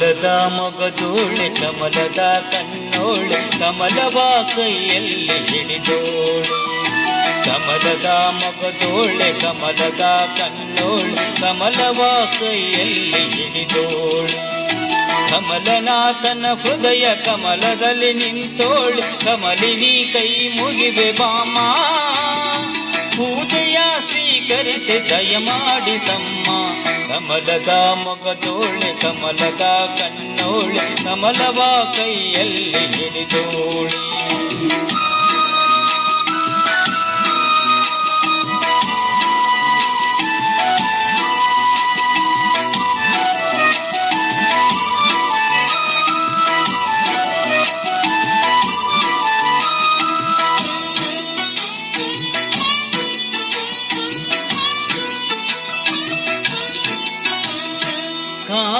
ಕಮಲದ ಮೊಗದೋಳೆ ಕಮಲದ ಕಣ್ಣೋಳೆ ಕಮಲವ ಕೈಯಲ್ಲಿ ಹಿಡಿದೋಳೆ ಕಮಲದ ಮೊಗದೋಳೆ ಕಮಲದ ಕಣ್ಣೋಳೆ ಕಮಲವ ಕೈಯಲ್ಲಿ ಹಿಡಿದೋಳೆ ಕಮಲನಾಥನ ಹೃದಯ ಕಮಲದಲ್ಲಿ ನಿಂತೋಳು, ಕಮಲಿನಿ ಕೈ ಮುಗಿವೆ ಬಾಮ. ಪೂಜೆಯ ಸ್ವೀಕರಿಸಿ ದಯಮಾಡಿ ಸಮ್ಮ. ಕಮಲದ ಮೊಗದೋಳೆ ಕಮಲದ ಕಣ್ಣೋಳೆ ಕಮಲವ ಕೈಯಲ್ಲಿ ಹಿಡಿದೋಳೆ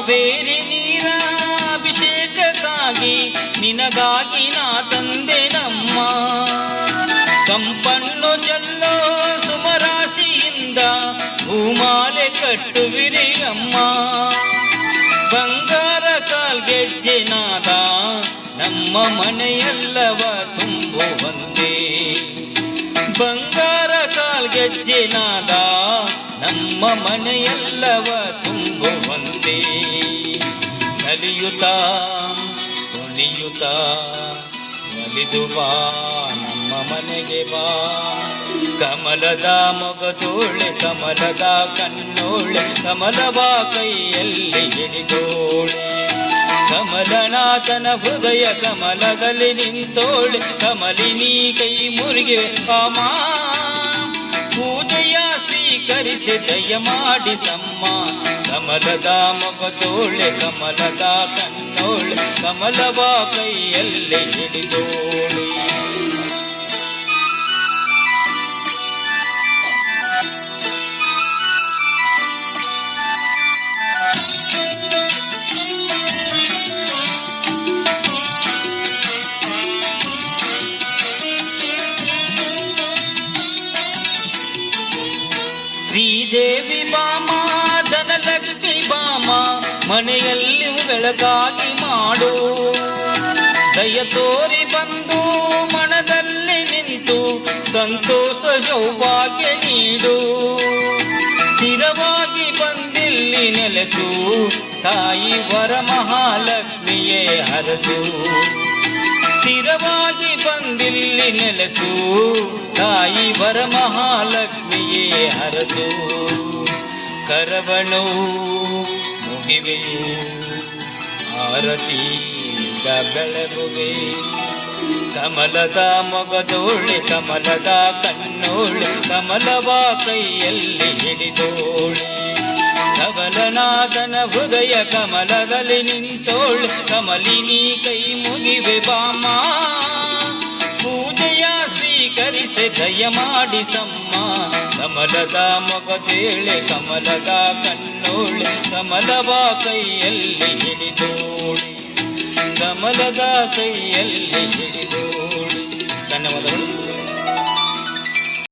ಕಾವೇರಿ ನೀರ ಅಭಿಷೇಕಕ್ಕಾಗಿ ನಿನಗಾಗಿ ನಾ ತಂದೆ ನಮ್ಮ. ಕಂಪನ್ನು ಚೆಲ್ಲೋ ಸುಮರಾಶಿಯಿಂದ ಭೂಮಾಲೆ ಕಟ್ಟುವಿರಿ ಅಮ್ಮ. ಬಂಗಾರ ಕಾಲ್ಗೆಜ್ಜೆ ನಾದ ನಮ್ಮ ಮನೆಯಲ್ಲವ ತುಂಬುವಂತೆ ಬಂಗಾರ ಕಾಲ್ಗೆಜ್ಜೆ ನಾದ ನಮ್ಮ ಮನೆಯಲ್ಲವ ತುಂಬುವಂತೆ ಕಲಿಯುತ್ತ ಕುಣಿಯುತ್ತ ಒಲಿದು ಬಾ, ನಮ್ಮ ಮನೆಗೆ ಬಾ. ಕಮಲದ ಮೊಗದೋಳೆ ಕಮಲದ ಕಣ್ಣೋಳೆ, ಕಮಲವ ಕೈಯಲ್ಲಿ ಹಿಡಿದೋಳೆ. ಕಮಲನಾಥನ ಹೃದಯ ಕಮಲದಲ್ಲಿ ನಿಂತೋಳೆ ಕಮಲಿನಿ ಕೈ ಮುರುಗಿ ಕಾಮ ಪೂಜೆಯ ಸ್ವೀಕರಿಸಿ ದಯ ಮಾಡಿ ಸಮ್ಮ. ಕಮಲದ ಮೊಗದೋಳೆ ಕಮಲದ ಕಣ್ಣೋಳೆ ಕಮಲವ ಕೈಯಲ್ಲಿ ಹಿಡಿದೋಳೆ ಬೆಳಗಾಗಿ ಮಾಡು. ದಯ ತೋರಿ ಬಂದು ಮನದಲ್ಲಿ ನಿಂತು ಸಂತೋಷ ಸೌಭಾಗ್ಯ ನೀಡು. ಸ್ಥಿರವಾಗಿ ಬಂದಿಲ್ಲಿ ನೆಲೆಸು, ತಾಯಿ ವರ ಮಹಾಲಕ್ಷ್ಮಿಯೇ ಹರಸು. ಸ್ಥಿರವಾಗಿ ಬಂದಿಲ್ಲಿ ನೆಲೆಸು, ತಾಯಿ ವರ ಮಹಾಲಕ್ಷ್ಮಿಯೇ ಹರಸು. ಕರವಣು ಮುಗಿವೆಯು ಆರತಿ ಬೆಳಗುವೆ. ಕಮಲದ ಮೊಗದೋಳೆ ಕಮಲದ ಕಣ್ಣೋಳೆ, ಕಮಲವ ಕೈಯಲ್ಲಿ ಹಿಡಿದೋಳೆ. ಕಮಲನಾಥನ ಹೃದಯ ಕಮಲದಲ್ಲಿ ನಿಂತೋಳೆ. ಕಮಲಿನಿ ಕೈ ಮುಗಿವೆ ಬಾಮ ಪೂಜೆಯ ಸ್ವೀಕರಿಸಿ ದಯ ಮಾಡಿಸಮ್ಮ ಕಮಲದ ಮೊಗದೇಳೆ ಕಮಲದ ಕಣ್ಣೋಳೆ ಕಮಲವ ಕೈಯಲ್ಲಿ ಹಿಡಿದೋಳೆ ಕಮಲದ ಕೈಯಲ್ಲಿ ಹಿಡಿದೋಳೆ